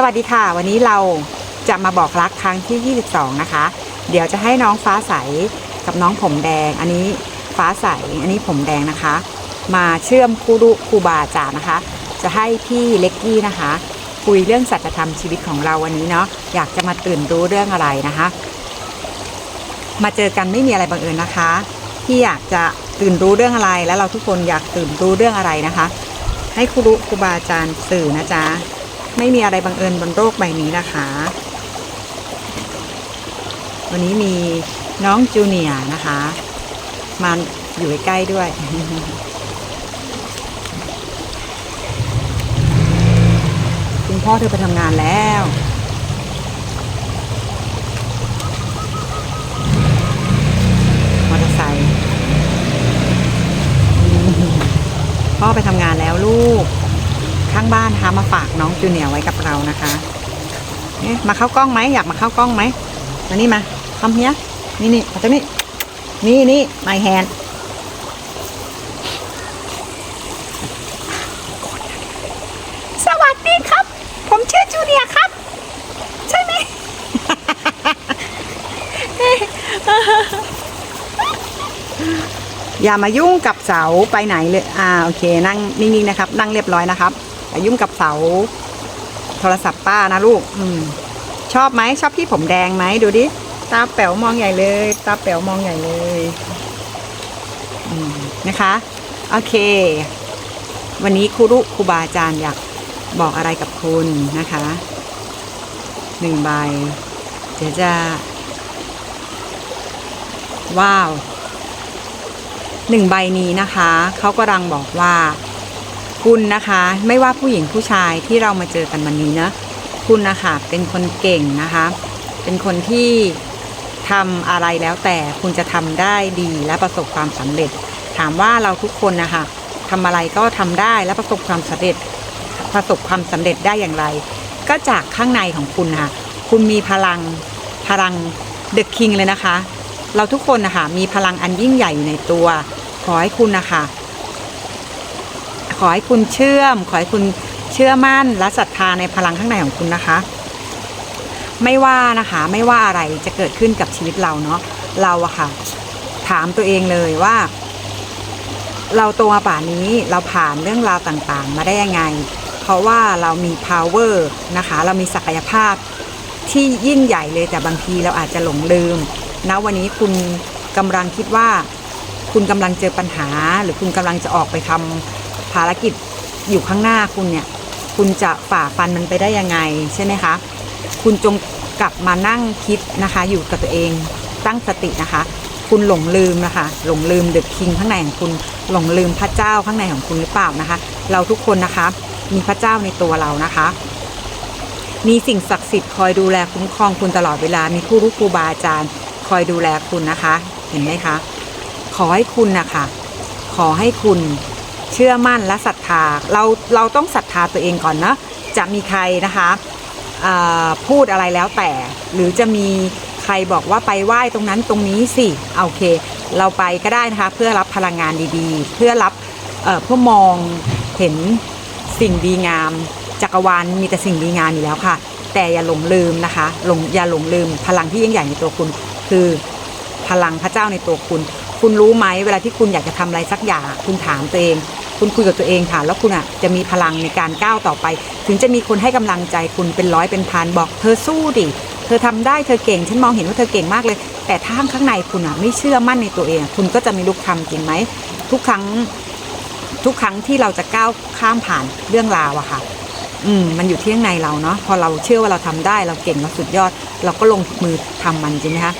สวัสดีค่ะ วันนี้เราจะมาบอกรักครั้งที่ 22 นะคะ เดี๋ยวจะให้น้องฟ้าใสกับน้องผมแดง อันนี้ฟ้าใสอันนี้ผมแดงนะคะ มาเชื่อมครูรุครูบาอาจารย์นะคะ จะให้พี่เล็กกี้นะคะ คุยเรื่องสัจธรรมชีวิตของเราวันนี้เนาะอยากจะมาตื่นรู้เรื่องอะไรนะคะ มาเจอกันไม่มีอะไรบังเอิญนะคะที่อยากจะตื่นรู้เรื่องอะไร แล้วเราทุกคนอยากตื่นรู้เรื่องอะไรนะคะ ให้ครูรุครูบาอาจารย์สื่อนะจ๊ะ ไม่มีอะไรบังเอิญบนโลกใบนี้นะคะ วันนี้มีน้องจูเนียร์นะคะ มาอยู่ใกล้ด้วย คุณพ่อเธอไปทำงานแล้วมอเตอร์ไซค์พ่อไปทำงานแล้วลูก ข้างบ้านนะคะมาฝากน้องจูเนียร์ไว้กับเรานะคะเนี่ยมาเข้ากล้องไหมอยากมาเข้ากล้องไหมมานี่มาทำเนียนี่นี่มาตรงนี้นี่นี่ my hand สวัสดีครับ ผมชื่อจูเนียร์ครับ ใช่ไหมอย่ามายุ่งกับเสาไปไหนเลย อ่า โอเค นั่งนิ่งๆนะครับ นั่งเรียบร้อยนะครับ อย่ายุ่งกับเสา โทรศัพท์ป้านะลูก อืม ชอบไหมชอบพี่ผมแดงไหมดูดิตาแป๋วมองใหญ่เลย ตาแป๋วมองใหญ่เลยนะคะโอเค วันนี้ครูรุครูบาอาจารย์อยากบอกอะไรกับคุณนะคะหนึ่งใบ เดี๋ยวจะ ว้าวหนึ่งใบนี้นะคะ เขากำลังบอกว่า คุณนะคะ ไม่ว่าผู้หญิงผู้ชายที่เรามาเจอกันวันนี้นะคุณนะคะเป็นคนเก่งนะคะ เป็นคนที่ทำอะไรแล้วแต่คุณจะทำได้ดีและประสบความสำเร็จ ถามว่าเราทุกคนนะคะทำอะไรก็ทำได้และประสบความสำเร็จประสบความสำเร็จได้อย่างไร ก็จากข้างในของคุณค่ะ คุณมีพลังพลังเดอะคิงเลยนะคะ เราทุกคนนะคะมีพลังอันยิ่งใหญ่อยู่ในตัว ขอให้คุณนะคะ ขอให้คุณเชื่อม ขอให้คุณเชื่อมั่นและศรัทธาในพลังข้างในของคุณนะคะ ไม่ว่านะคะไม่ว่าอะไรจะเกิดขึ้นกับชีวิตเราเนาะเราอะค่ะ ถามตัวเองเลยว่า เราโตมาป่านนี้เราผ่านเรื่องราวต่างๆ มาได้ยังไง เพราะว่าเรามี power นะคะ เรามีศักยภาพที่ยิ่งใหญ่เลยแต่บางทีเราอาจจะหลงลืมนะวันนี้คุณกำลังคิดว่า คุณกำลังเจอปัญหา หรือคุณกำลังจะออกไปทำ ภารกิจอยู่ข้างหน้าคุณเนี่ย คุณจะฝ่าฟันมันไปได้ยังไงใช่ไหมคะ คุณจงกลับมานั่งคิดนะคะ อยู่กับตัวเองตั้งสตินะคะ คุณหลงลืมนะคะ หลงลืมเดอะคิงข้างในของคุณหลงลืมพระเจ้าข้างในของคุณหรือเปล่านะคะ เราทุกคนนะคะ มีพระเจ้าในตัวเรานะคะ มีสิ่งศักดิ์สิทธิ์คอยดูแลคุ้มครองคุณตลอดเวลา มีผู้รู้ครูบาอาจารย์คอยดูแลคุณนะคะ เห็นไหมคะ ขอให้คุณนะคะ ขอให้คุณ เชื่อมั่นและศรัทธาเราเราต้องศรัทธาตัวเองก่อนนะจะมีใครนะคะพูดอะไรแล้วแต่ หรือจะมีใครบอกว่าไปไหว้ตรงนั้นตรงนี้สิโอเค เราไปก็ได้นะคะ เพื่อรับพลังงานดีๆ เพื่อรับเอ่อเพื่อมองเห็นสิ่งดีงาม จักรวาลมีแต่สิ่งดีงามอยู่แล้วค่ะ แต่อย่าหลงลืมนะคะหลงอย่าหลงลืม พลังที่ยิ่งใหญ่ในตัวคุณ คือพลังพระเจ้าในตัวคุณ คุณรู้ไหมเวลาที่คุณอยากจะทำอะไรสักอย่างคุณถามตัวเอง คุณคุยกับตัวเองค่ะ แล้วคุณอะจะมีพลังในการก้าวต่อไป ถึงจะมีคนให้กำลังใจคุณเป็นร้อยเป็นพันบอก เธอสู้ดิเธอทำได้เธอเก่ง ฉันมองเห็นว่าเธอเก่งมากเลย แต่ถ้าข้างในคุณอะไม่เชื่อมั่นในตัวเอง คุณก็จะไม่ลุกทำจริงไหมทุกครั้งทุกครั้งที่เราจะก้าวข้ามผ่านเรื่องราวอะค่ะอืมมันอยู่ที่ข้างในเราเนาะพอเราเชื่อว่าเราทำได้เราเก่งเราสุดยอด เราก็ลงมือทำมันจริงไหมคะ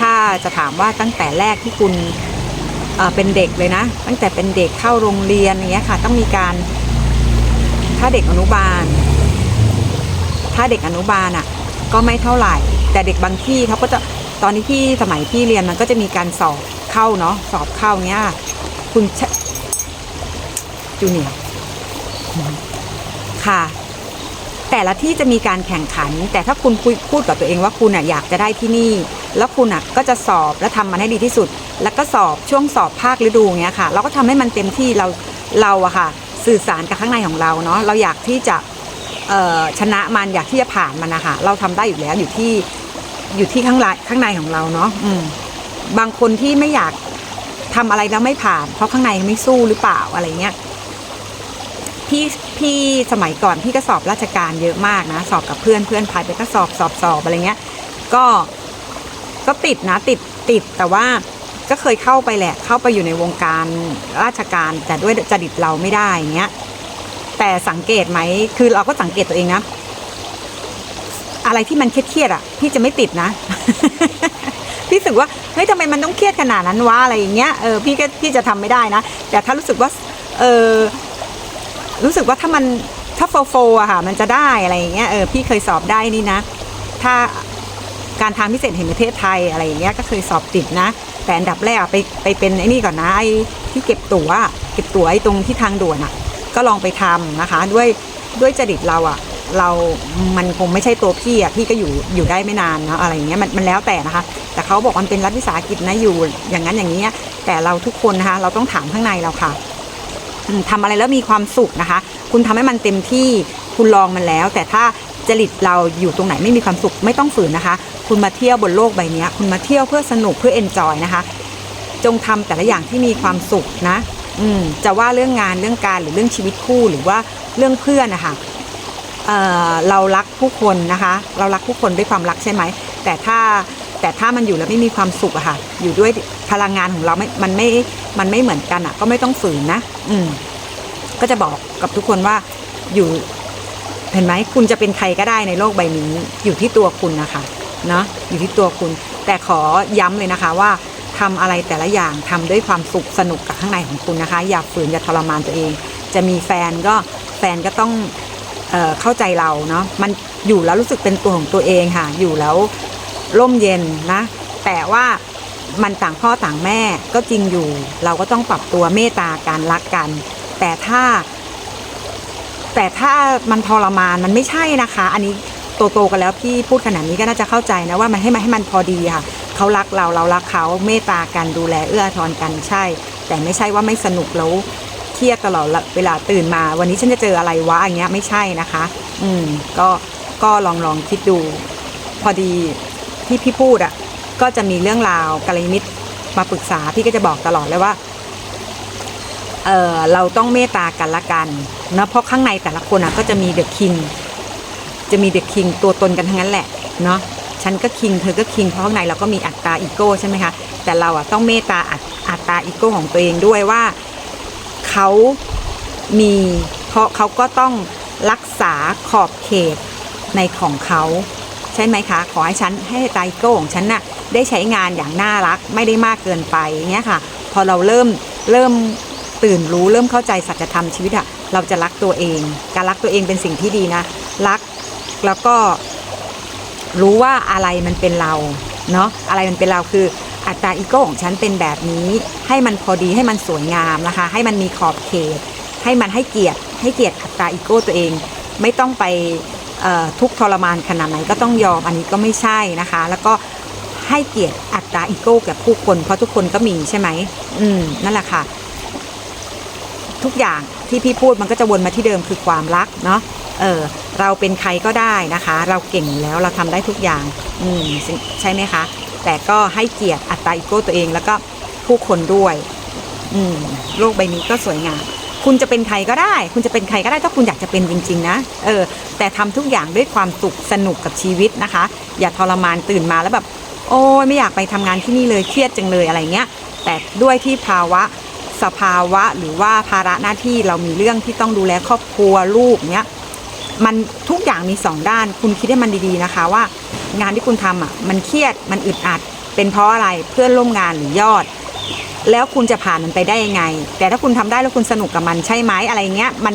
ถ้าจะถามว่าตั้งแต่แรกที่คุณ เป็นเด็กเลยนะ ตั้งแต่เป็นเด็กเข้าโรงเรียนอย่างเงี้ยค่ะ ต้องมีการ ถ้าเด็กอนุบาล ถ้าเด็กอนุบาลอะ ก็ไม่เท่าไหร่ แต่เด็กบางที่เขาก็จะตอนนี้ที่สมัยพี่เรียนมันก็จะมีการสอบเข้าเนาะสอบเข้าเงี้ยคุณจูเนียร์ค่ะ แต่ละที่จะมีการแข่งขัน แต่ถ้าคุณคุยพูดกับตัวเองว่าคุณอะอยากจะได้ที่นี่ แล้วคุณอะก็จะสอบและทำมันให้ดีที่สุด แล้วก็สอบช่วงสอบภาคฤดูเงี้ยค่ะ เราก็ทำให้มันเต็มที่เราเราอะค่ะ สื่อสารกับข้างในของเราเนาะเราอยากที่จะชนะมันอยากที่จะผ่านมันนะคะเราทำได้อยู่แล้วอยู่ที่อยู่ที่ข้างในข้างในของเราเนาะบางคนที่ไม่อยากทำอะไรแล้วไม่ผ่าน เพราะข้างในไม่สู้หรือเปล่าอะไรเงี้ยพี่พี่สมัยก่อนพี่ก็สอบราชการเยอะมากนะสอบกับเพื่อนเพื่อนพายไปก็สอบสอบสอบอะไรเงี้ย ก็ก็ติดนะติดติดแต่ว่า ก็เคยเข้าไปแหละ เข้าไปอยู่ในวงการราชการ แต่ด้วยจริตเราไม่ได้อย่างเงี้ย แต่สังเกตไหม คือเราก็สังเกตตัวเองนะ อะไรที่มันเครียดๆอะ พี่จะไม่ติดนะ พี่รู้สึกว่า เฮ้ยทำไมมันต้องเครียดขนาดนั้นวะอะไรอย่างเงี้ย เออ พี่ก็พี่จะทำไม่ได้นะ แต่ถ้ารู้สึกว่า เออ รู้สึกว่าถ้ามัน ถ้าโฟโฟอะค่ะ มันจะได้อะไรอย่างเงี้ย เออ พี่เคยสอบได้นี่นะ ถ้าการทางพิเศษแห่งประเทศไทยอะไรอย่างเงี้ย ก็เคยสอบติดนะ แต่อันดับแรกไปไปเป็นไอ้นี่ก่อนนะไอ้ที่เก็บตั๋วเก็บตั๋วไอ้ตรงที่ทางด่วนอะก็ลองไปทำนะคะ ด้วยด้วยจริตเราอะเรา มันคงไม่ใช่ตัวพี่อะพี่ก็อยู่อยู่ได้ไม่นานนะอะไรอย่างเงี้ยมันมันแล้วแต่นะคะ แต่เขาบอกมันเป็นรัฐวิสาหกิจนะอยู่อย่างนั้นอย่างนี้แต่เราทุกคนนะคะ เราต้องถามข้างในเราค่ะอืมทำอะไรแล้วมีความสุขนะคะ คุณทำให้มันเต็มที่คุณลองมันแล้ว แต่ถ้าจริตเราอยู่ตรงไหนไม่มีความสุขไม่ต้องฝืนนะคะ คุณมาเที่ยวบนโลกใบนี้คุณมาเที่ยวเพื่อสนุกเพื่อเอนจอยนะคะ จงทำแต่ละอย่างที่มีความสุขนะ อืมจะว่าเรื่องงานเรื่องการหรือเรื่องชีวิตคู่หรือว่าเรื่องเพื่อนนะคะเอ่อเรารักผู้คนนะคะ เรารักผู้คนด้วยความรักใช่ไหมแต่ถ้าแต่ถ้ามันอยู่แล้วไม่มีความสุขอะค่ะ อยู่ด้วยพลังงานของเราไม่มันไม่มันไม่เหมือนกันอะก็ไม่ต้องฝืนนะ อืมก็จะบอกกับทุกคนว่าอยู่เห็นไหมคุณจะเป็นใครก็ได้ในโลกใบนี้อยู่ที่ตัวคุณนะคะ เนาะอยู่ที่ตัวคุณ แต่ขอย้ำเลยนะคะว่าทำอะไรแต่ละอย่างทำด้วยความสุขสนุกกับข้างในของคุณนะคะ อย่าฝืนอย่าทรมานตัวเอง จะมีแฟนก็แฟนก็ต้องเออเข้าใจเราเนาะมันอยู่แล้วรู้สึกเป็นตัวของตัวเองค่ะ อยู่แล้วร่มเย็นนะ แต่ว่ามันต่างพ่อต่างแม่ก็จริงอยู่ เราก็ต้องปรับตัวเมตตาการรักกัน แต่ถ้า แต่ถ้ามันทรมานมันไม่ใช่นะคะ อันนี้ โตๆกันแล้วพี่พูดขนาดนี้ก็น่าจะเข้าใจนะว่ามันให้มันให้มันพอดีค่ะเขารักเราเรารักเขาเมตตากันดูแลเอื้อทอาทรกันใช่ แต่ไม่ใช่ว่าไม่สนุกแล้วเครียดตลอดเวลาตื่นมา วันนี้ฉันจะเจออะไรวะอย่างเงี้ยไม่ใช่นะคะ อืมก็ก็ลองลองคิดดู พอดีที่พี่พูดอะก็จะมีเรื่องราวกัลยาณมิตรมาปรึกษาพี่ก็จะบอกตลอดเลยว่าเออเราต้องเมตตากันละกันนะเพราะข้างในแต่ละคนอะก็จะมีเดอะคิง จะมีเดอะคิงตัวตนกันทั้งนั้นแหละเนาะฉันก็คิงเธอก็คิงเพราะข้างในเราก็มีอัตตาอีโก้ใช่ไหมคะแต่เราอะต้องเมตตาอัตตาอีโก้ของตัวเองด้วยว่าเขามีเพราะเขาก็ต้องรักษาขอบเขตในของเขาใช่ไหมคะ ขอให้ฉันให้ตาอีโก้ของฉันน่ะได้ใช้งานอย่างน่ารักไม่ได้มากเกินไปอย่างเงี้ยค่ะ พอเราเริ่มเริ่มตื่นรู้เริ่มเข้าใจสัจธรรมชีวิตอะเราจะรักตัวเอง การรักตัวเองเป็นสิ่งที่ดีนะ รัก แล้วก็รู้ว่าอะไรมันเป็นเราเนาะอะไรมันเป็นเราคืออัตราอีโก้ของฉันเป็นแบบนี้ ให้มันพอดีให้มันสวยงามนะคะ ให้มันมีขอบเขต ให้มันให้เกียรติให้เกียรติอัตราอีโก้ตัวเอง ไม่ต้องไปทุกทรมานขนาดไหนก็ต้องยอมอันนี้ก็ไม่ใช่นะคะ แล้วก็ให้เกียรติอัตราอีโก้กับผู้คนเพราะทุกคนก็มีใช่ไหมอืมนั่นแหละค่ะ ทุกอย่างที่พี่พูดมันก็จะวนมาที่เดิมคือความรักเนาะเออ เราเป็นใครก็ได้นะคะ เราเก่งแล้วเราทำได้ทุกอย่างอืมใช่ไหมคะ แต่ก็ให้เกียรติอัตตาอีโก้ตัวเองแล้วก็ผู้คนด้วยอืมโลกใบนี้ก็สวยงามคุณจะเป็นใครก็ได้ คุณจะเป็นใครก็ได้ถ้าคุณอยากจะเป็นจริง ๆ นะ เออ แต่ทำทุกอย่างด้วยความสุขสนุกกับชีวิตนะคะ อย่าทรมานตื่นมาแล้วแบบ โอ้ยไม่อยากไปทำงานที่นี่เลยเครียดจังเลยอะไรเงี้ย แต่ด้วยที่ภาวะสภาวะหรือว่าภาระหน้าที่เรามีเรื่องที่ต้องดูแลครอบครัวลูกเนี้ย มันทุกอย่างมีสองด้าน คุณคิดให้มันดีๆนะคะว่า งานที่คุณทำอะมันเครียดมันอึดอัด เป็นเพราะอะไรเพื่อนร่วมงานหรือยอด แล้วคุณจะผ่านมันไปได้ยังไง แต่ถ้าคุณทำได้แล้วคุณสนุกกับมันใช่ไหมอะไรเงี้ยมัน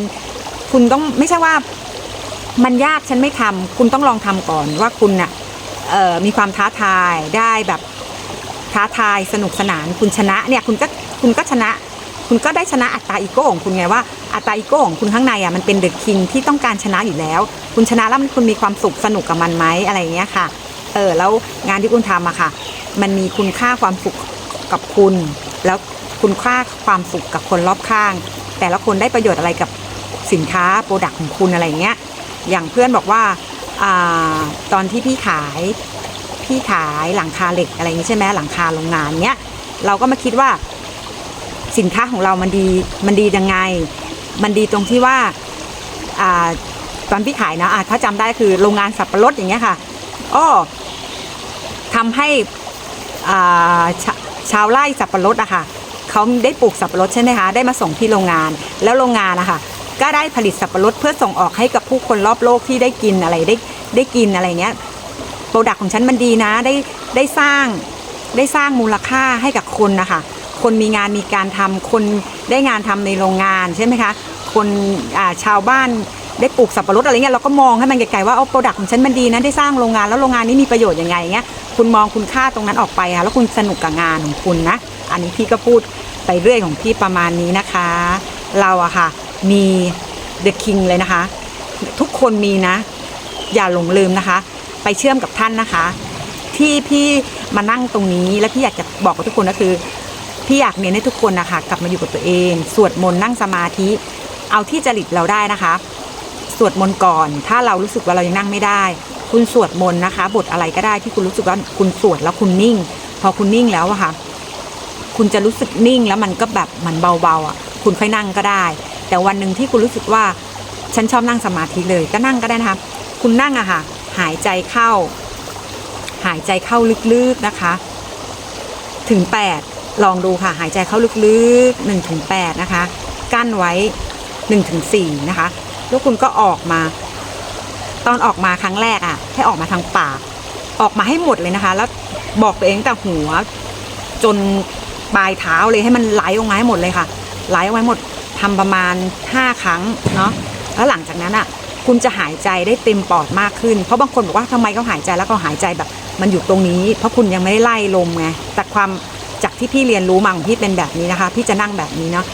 คุณต้องไม่ใช่ว่ามันยากฉันไม่ทำคุณต้องลองทำก่อนว่าคุณน่ะเอ่อมีความท้าทายได้แบบท้าทายสนุกสนานคุณชนะเนี่ยคุณก็คุณก็ชนะ คุณก็ได้ชนะอัตตาอีโก้ของคุณไงว่าอัตตาอีโก้ของคุณข้างในอะมันเป็นเดอะคิงที่ต้องการชนะอยู่แล้ว คุณชนะแล้วมันคุณมีความสุขสนุกกับมันไหมอะไรเงี้ยค่ะเออแล้วงานที่คุณทำอะค่ะ มันมีคุณค่าความสุขกับคุณ แล้วคุณค่าความสุขกับคนรอบข้าง แต่ละคนได้ประโยชน์อะไรกับสินค้าโปรดักต์ของคุณอะไรเงี้ยอย่างเพื่อนบอกว่าอาตอนที่พี่ขายพี่ขายหลังคาเหล็กอะไรอย่างนี้ใช่ไหมหลังคาโรงงานเนี้ยเราก็มาคิดว่า สินค้าของเรามันดีมันดียังไง มันดีตรงที่ว่าอ่าตอนพี่ขายนะอะถ้าจำได้คือโรงงานสับปะรดอย่างเงี้ยค่ะอ้อทำให้อ่าชาชาวไร่สับปะรดอะค่ะเขาได้ปลูกสับปะรดใช่ไหมคะได้มาส่งที่โรงงาน แล้วโรงงานนะคะก็ได้ผลิตสับปะรดเพื่อส่งออกให้กับผู้คนรอบโลกที่ได้กินอะไรได้ได้กินอะไรเงี้ยโปรดักของฉันมันดีนะได้ได้สร้างได้สร้างมูลค่าให้กับคนนะคะ คนมีงานมีการทำคนได้งานทำในโรงงานใช่ไหมคะ คนชาวบ้านได้ปลูกสับปะรดอะไรเงี้ยเราก็มองให้มันไกลๆว่าเอาโปรดักของฉันมันดีนะได้สร้างโรงงานแล้วโรงงานนี้มีประโยชน์ยังไงเงี้ยคุณมองคุณค่าตรงนั้นออกไปค่ะแล้วคุณสนุกกับงานของคุณนะ อันนี้พี่ก็พูดไปเรื่อยของพี่ประมาณนี้นะคะ เราอะค่ะมี The King เลยนะคะ ทุกคนมีนะ อย่าหลงลืมนะคะ ไปเชื่อมกับท่านนะคะ ที่พี่มานั่งตรงนี้และพี่อยากจะบอกกับทุกคนก็คือ พี่อยากเน้นให้ทุกคนนะคะ กลับมาอยู่กับตัวเอง สวดมนต์นั่งสมาธิ เอาที่จริตเราได้นะคะ สวดมนต์ก่อน ถ้าเรารู้สึกว่าเรายังนั่งไม่ได้ คุณสวดมนต์นะคะ บทอะไรก็ได้ที่คุณรู้สึกว่าคุณสวดแล้วคุณนิ่ง พอคุณนิ่งแล้วอะค่ะ คุณจะรู้สึกนิ่งแล้วมันก็แบบมันเบาๆอะ คุณค่อยนั่งก็ได้ แต่วันหนึ่งที่คุณรู้สึกว่าฉันชอบนั่งสมาธิเลย ก็นั่งก็ได้นะคะ คุณนั่งอะค่ะ หายใจเข้า หายใจเข้าลึกๆนะคะ ถึง 8 ลองดูค่ะหายใจเข้าลึกๆ1ถึง8นะคะ กั้นไว้1ถึง4นะคะ แล้วคุณก็ออกมา ตอนออกมาครั้งแรกอะให้ออกมาทางปาก ออกมาให้หมดเลยนะคะ แล้วบอกตัวเองตั้งแต่หัว จนปลายเท้าเลยให้มันไหลออกมาให้หมดเลยค่ะไหลออกมาห้หมดทำประมาณ 5 ครั้งเนาะแล้วหลังจากนั้นอะคุณจะหายใจได้เต็มปอดมากขึ้น เพราะบางคนบอกว่าทำไมเขาหายใจแล้วเขาหายใจแบบ มันอยู่ตรงนี้ เพราะคุณยังไม่ได้ไล่ลมไงแต่ความ จากที่พี่เรียนรู้มาของพี่เป็นแบบนี้นะคะ พี่จะนั่งแบบนี้เนาะ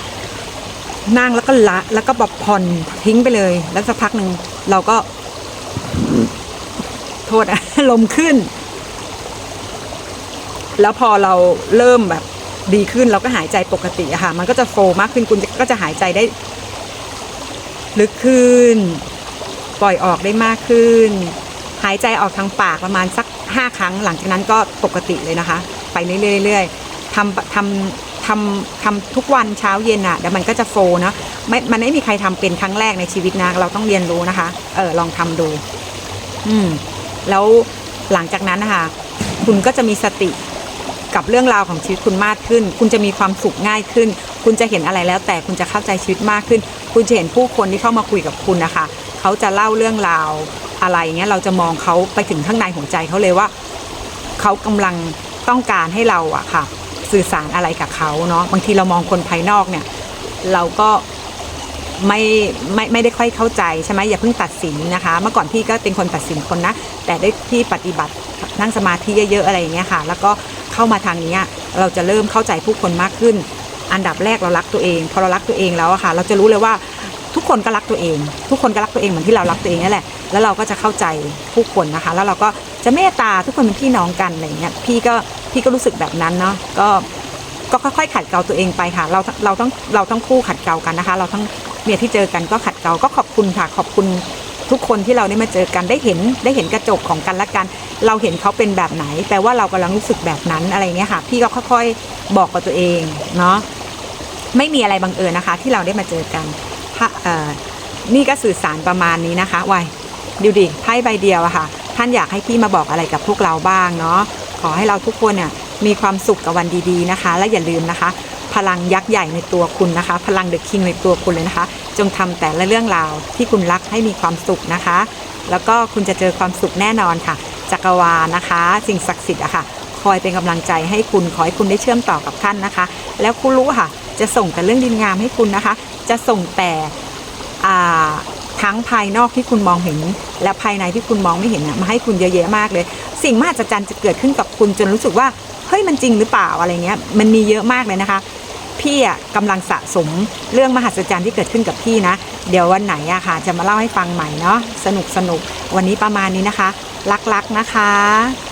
นั่งแล้วก็ละ แล้วก็แบบผ่อนทิ้งไปเลย แล้วสักพักหนึ่งเราก็ โทษอะลมขึ้น แล้วพอเราเริ่มแบบดีขึ้นเราก็หายใจปกติอะค่ะ มันก็จะโฟมากขึ้นคุณก็จะหายใจได้ ลึกขึ้น ปล่อยออกได้มากขึ้น หายใจออกทางปากประมาณสักห้าครั้ง หลังจากนั้นก็ปกติเลยนะคะ ไปเรื่อยๆ ทำทำทำทำทุกวันเช้าเย็นอะเดี๋ยวมันก็จะโฟนะไม่มันไม่มีใครทำเป็นครั้งแรกในชีวิตนะเราต้องเรียนรู้นะคะ เออลองทำดู อืม แล้วหลังจากนั้นนะคะคุณก็จะมีสติกับเรื่องราวของชีวิตคุณมากขึ้น คุณจะมีความสุขง่ายขึ้น คุณจะเห็นอะไรแล้ว แต่คุณจะเข้าใจชีวิตมากขึ้น คุณจะเห็นผู้คนที่เข้ามาคุยกับคุณนะคะ เขาจะเล่าเรื่องราวอะไรเงี้ย เราจะมองเขาไปถึงข้างในหัวใจเขาเลยว่า เขากำลังต้องการให้เราอะค่ะ สื่อสารอะไรกับเขาเนาะบางทีเรามองคนภายนอกเนี่ย เราก็ไม่ไม่ไม่ได้ค่อยเข้าใจใช่ไหมอย่าเพิ่งตัดสินนะคะ เมื่อก่อนพี่ก็เป็นคนตัดสินคนนะ แต่ได้ที่ปฏิบัตินั่งสมาธิเยอะๆอะไรอย่างเงี้ยค่ะ แล้วก็เข้ามาทางนี้เราจะเริ่มเข้าใจผู้คนมากขึ้น อันดับแรกเรารักตัวเอง พอเรารักตัวเองแล้วอะค่ะ เราจะรู้เลยว่าทุกคนก็รักตัวเอง ทุกคนก็รักตัวเองเหมือนที่เรารักตัวเองนั่นแหละ แล้วเราก็จะเข้าใจผู้คนนะคะ แล้วเราก็จะเมตตาทุกคนเป็นพี่น้องกันอะไรอย่างเงี้ย พี่ก็ พี่ก็รู้สึกแบบนั้นเนาะก็ก็ค่อยๆขัดเกลาตัวเองไปค่ะ เราเราต้องเราต้องคู่ขัดเกลากันนะคะ เราทั้งเนี่ยที่เจอกันก็ขัดเกลาก็ขอบคุณค่ะ ขอบคุณทุกคนที่เราได้มาเจอกันได้เห็นได้เห็นกระจกของกันและกัน เราเห็นเขาเป็นแบบไหนแปลว่าเรากำลังรู้สึกแบบนั้นอะไรเงี้ยค่ะ พี่ก็ค่อยๆบอกกับตัวเองเนาะไม่มีอะไรบังเอิญนะคะ ที่เราได้มาเจอกันนี่ก็สื่อสารประมาณนี้นะคะวายดูดิไพ่ใบเดียวอะค่ะ ท่านอยากให้พี่มาบอกอะไรกับพวกเราบ้างเนาะ ขอให้เราทุกคนเนี่ยมีความสุขกับวันดีๆนะคะ และอย่าลืมนะคะ พลังยักษ์ใหญ่ในตัวคุณนะคะ พลังเดอะคิงในตัวคุณเลยนะคะ จงทำแต่ละเรื่องราวที่คุณรักให้มีความสุขนะคะ แล้วก็คุณจะเจอความสุขแน่นอนค่ะ จักรวาลนะคะ สิ่งศักดิ์สิทธิ์อะค่ะ คอยเป็นกำลังใจให้คุณขอให้คุณได้เชื่อมต่อกับท่านนะคะ แล้วคุณรู้ค่ะ จะส่งแต่เรื่องดีงามให้คุณนะคะ จะส่งแต่ทั้งภายนอกที่คุณมองเห็น และภายในที่คุณมองไม่เห็นมาให้คุณเยอะแยะมากเลย สิ่งมหัศจรรย์จะเกิดขึ้นกับคุณจนรู้สึกว่าเฮ้ยมันจริงหรือเปล่าอะไรเงี้ยมันมีเยอะมากเลยนะคะ พี่อะกำลังสะสมเรื่องมหัศจรรย์ที่เกิดขึ้นกับพี่นะ เดี๋ยววันไหนอะค่ะ จะมาเล่าให้ฟังใหม่เนาะสนุกสนุกวันนี้ประมาณนี้นะคะ รักๆนะคะ